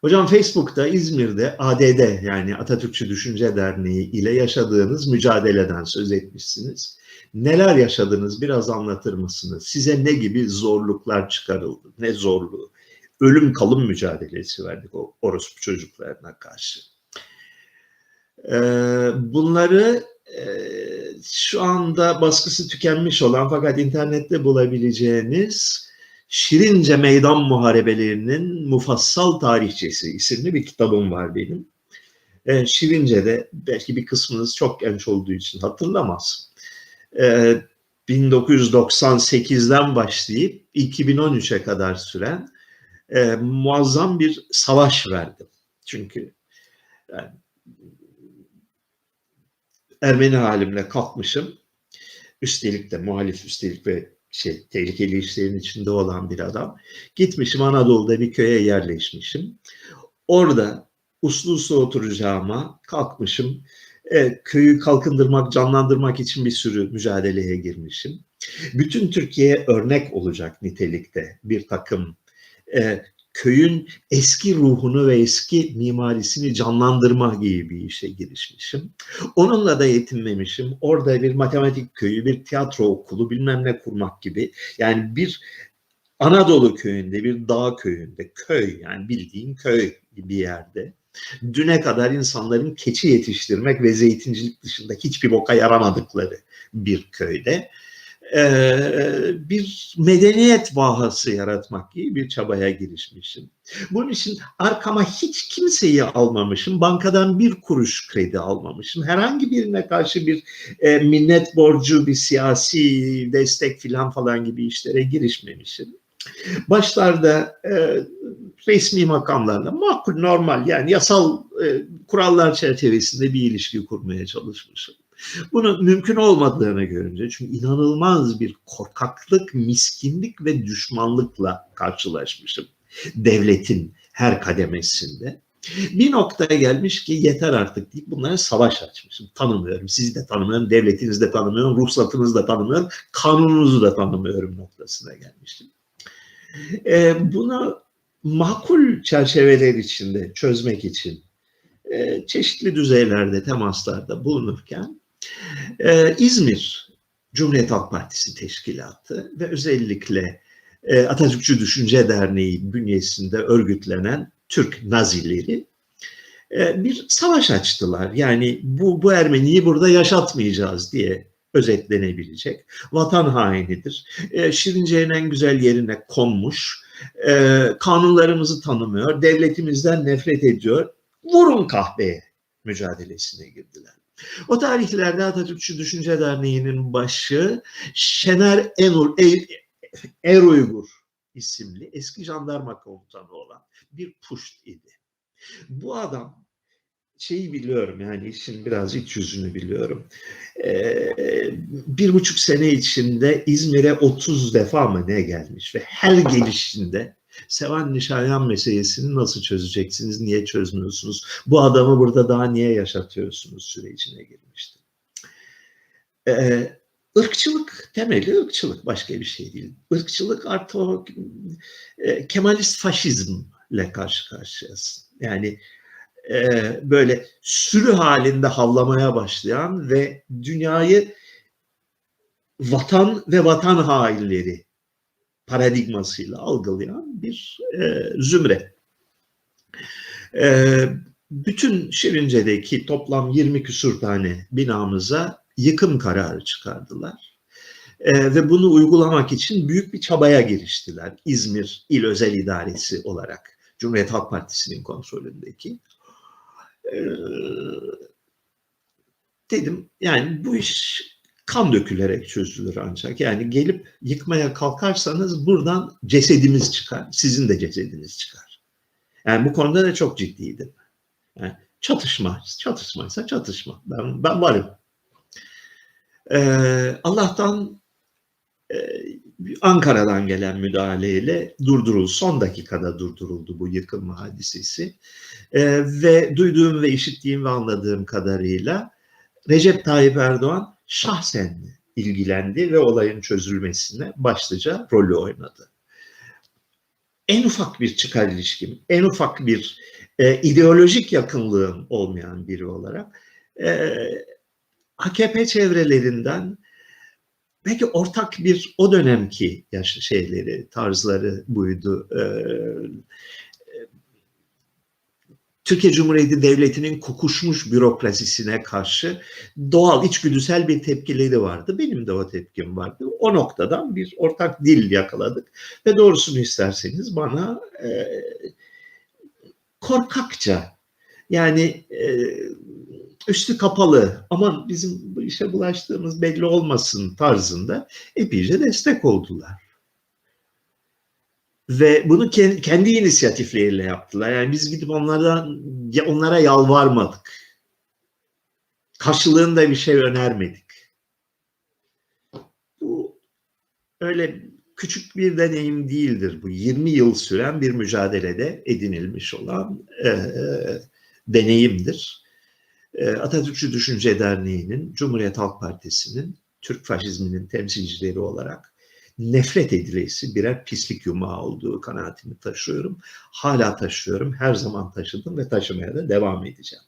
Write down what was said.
Hocam Facebook'ta İzmir'de ADD yani Atatürkçü Düşünce Derneği ile yaşadığınız mücadeleden söz etmişsiniz. Neler yaşadınız biraz anlatır mısınız? Size ne gibi zorluklar çıkarıldı? Ne zorluğu? Ölüm kalım mücadelesi verdik o orospu çocuklarına karşı. Ee, bunları e, şu anda baskısı tükenmiş olan fakat internette bulabileceğiniz Şirince Meydan Muharebelerinin Mufassal Tarihçesi isimli bir kitabım var benim. E, Şirince'de belki bir kısmınız çok genç olduğu için hatırlamaz. E, 1998'den başlayıp 2013'e kadar süren e, muazzam bir savaş verdim. Çünkü yani, Ermeni halimle kalkmışım. Üstelik de muhalif üstelik ve şey tehlikeli işlerin içinde olan bir adam. Gitmişim Anadolu'da bir köye yerleşmişim. Orada uslu uslu oturacağıma kalkmışım. E, köyü kalkındırmak, canlandırmak için bir sürü mücadeleye girmişim. Bütün Türkiye'ye örnek olacak nitelikte bir takım e, köyün eski ruhunu ve eski mimarisini canlandırma gibi bir işe girişmişim. Onunla da yetinmemişim. Orada bir matematik köyü, bir tiyatro okulu bilmem ne kurmak gibi. Yani bir Anadolu köyünde, bir dağ köyünde, köy yani bildiğin köy bir yerde. Düne kadar insanların keçi yetiştirmek ve zeytincilik dışında hiçbir boka yaramadıkları bir köyde bir medeniyet vahası yaratmak gibi bir çabaya girişmişim. Bunun için arkama hiç kimseyi almamışım. Bankadan bir kuruş kredi almamışım. Herhangi birine karşı bir e, minnet borcu, bir siyasi destek filan falan gibi işlere girişmemişim. Başlarda e, resmi makamlarla makul, normal yani yasal e, kurallar çerçevesinde bir ilişki kurmaya çalışmışım. Bunun mümkün olmadığını görünce çünkü inanılmaz bir korkaklık, miskinlik ve düşmanlıkla karşılaşmışım devletin her kademesinde. Bir noktaya gelmiş ki yeter artık deyip bunlara savaş açmışım. Tanımıyorum, sizi de tanımıyorum, devletinizi de tanımıyorum, ruhsatınızı da tanımıyorum, kanununuzu da tanımıyorum noktasına gelmiştim. Ee, bunu makul çerçeveler içinde çözmek için e, çeşitli düzeylerde temaslarda bulunurken ee, İzmir Cumhuriyet Halk Partisi Teşkilatı ve özellikle e, Atatürkçü Düşünce Derneği bünyesinde örgütlenen Türk Nazileri e, bir savaş açtılar. Yani bu, bu Ermeniyi burada yaşatmayacağız diye özetlenebilecek. Vatan hainidir. E, Şirince'nin en güzel yerine konmuş. E, kanunlarımızı tanımıyor. Devletimizden nefret ediyor. Vurun kahveye mücadelesine girdiler. O tarihlerde Atatürkçü Düşünce Derneği'nin başı Şener Enur, er, Uygur isimli eski jandarma komutanı olan bir puşt idi. Bu adam şeyi biliyorum yani işin biraz iç yüzünü biliyorum. Ee, bir buçuk sene içinde İzmir'e 30 defa mı ne gelmiş ve her gelişinde Sevan Nişanyan meselesini nasıl çözeceksiniz, niye çözmüyorsunuz? Bu adamı burada daha niye yaşatıyorsunuz sürecine girmişti. Ee, ırkçılık temeli ırkçılık başka bir şey değil. Irkçılık artı o e, Kemalist faşizmle karşı karşıyasın. Yani e, böyle sürü halinde havlamaya başlayan ve dünyayı vatan ve vatan hainleri paradigmasıyla algılayan bir e, zümre. E, bütün Şirince'deki toplam 20 küsur tane binamıza yıkım kararı çıkardılar. E, ve bunu uygulamak için büyük bir çabaya giriştiler. İzmir İl Özel İdaresi olarak Cumhuriyet Halk Partisi'nin kontrolündeki. E, dedim yani bu iş kan dökülerek çözülür ancak. Yani gelip yıkmaya kalkarsanız buradan cesedimiz çıkar. Sizin de cesediniz çıkar. Yani bu konuda da çok ciddiydim. Yani çatışma, çatışmaysa çatışma. Ben, ben varım. Ee, Allah'tan e, Ankara'dan gelen müdahaleyle durduruldu. Son dakikada durduruldu bu yıkılma hadisesi. Ee, ve duyduğum ve işittiğim ve anladığım kadarıyla Recep Tayyip Erdoğan şahsen ilgilendi ve olayın çözülmesine başlıca rolü oynadı. en ufak bir çıkar ilişkim, en ufak bir e, ideolojik yakınlığım olmayan biri olarak e, AKP çevrelerinden belki ortak bir o dönemki yaş şeyleri, tarzları buydu. E, Türkiye Cumhuriyeti Devleti'nin kokuşmuş bürokrasisine karşı doğal, içgüdüsel bir tepkileri vardı. Benim de o tepkim vardı. O noktadan bir ortak dil yakaladık. Ve doğrusunu isterseniz bana e, korkakça, yani e, üstü kapalı, aman bizim bu işe bulaştığımız belli olmasın tarzında epeyce destek oldular ve bunu kendi inisiyatifleriyle yaptılar. Yani biz gidip onlardan onlara yalvarmadık. Karşılığında bir şey önermedik. Bu öyle küçük bir deneyim değildir. Bu 20 yıl süren bir mücadelede edinilmiş olan e, deneyimdir. E, Atatürkçü Düşünce Derneği'nin, Cumhuriyet Halk Partisi'nin, Türk faşizminin temsilcileri olarak nefret edilesi birer pislik yumağı olduğu kanaatini taşıyorum. Hala taşıyorum, her zaman taşıdım ve taşımaya da devam edeceğim.